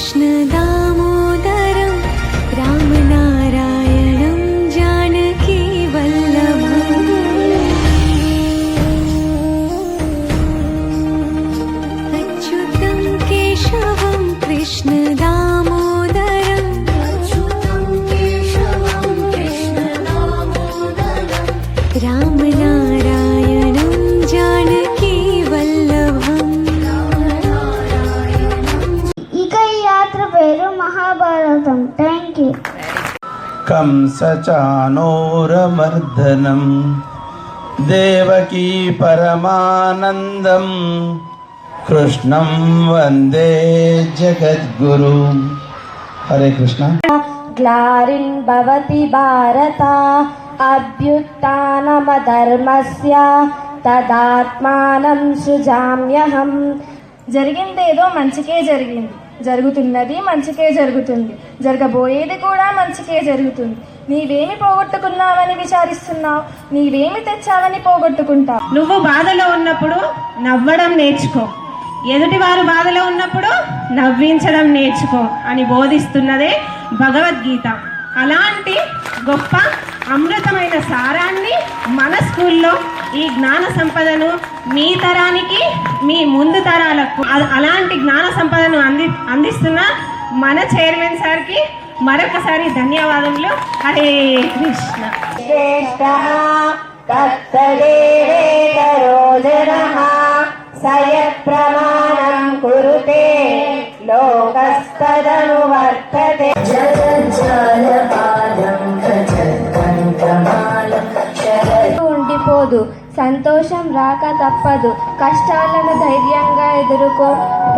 कृष्णदा కంసచానోరమర్దనం దేవకీ పరమానందం కృష్ణం వందే జగద్గురు హరే కృష్ణ ग्लारिन् भवति भारत अभ्युत्थानमधर्मस्य తదాత్మానం సృజామ్యహం జరిగిందేదో మంచికే జరిగింది జరుగుతున్నది మంచికే జరుగుతుంది. జరగబోయేది కూడా మంచికే జరుగుతుంది. నీవేమి పోగొట్టుకున్నావని విచారిస్తున్నావు నీవేమి తెచ్చావని పోగొట్టుకుంటావు. నువ్వు బాధలో ఉన్నప్పుడు నవ్వడం నేర్చుకో. ఎదుటివారు బాధలో ఉన్నప్పుడు నవ్వించడం నేర్చుకో అని బోధిస్తున్నదే భగవద్గీత. అలాంటి గొప్ప అమృతమైన సారాన్ని మన స్కూల్లో ఈ జ్ఞాన సంపదను మీ తరానికి మీ ముందు తరాలకు అలాంటి జ్ఞాన సంపదను అంది అందిస్తున్న మన చైర్మన్ సార్కి మరొకసారి ధన్యవాదములు. హరే కృష్ణ. ప్రమాణం కురుతే లోకస్తదను వర్తతే. ఉండిపోదు. సంతోషం రాక తప్పదు. కష్టాలను ధైర్యంగా ఎదుర్కో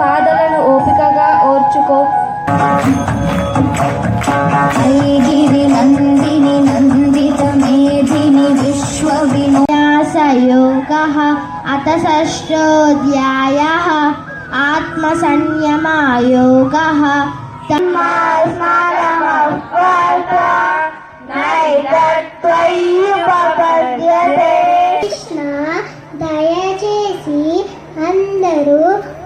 బాధలను ఓపికగా ఓర్చుకో. గిరి నందిని అత షష్ఠోధ్యాయ ఆత్మసంయమాయోగ తన్మాస్మరమవ్వత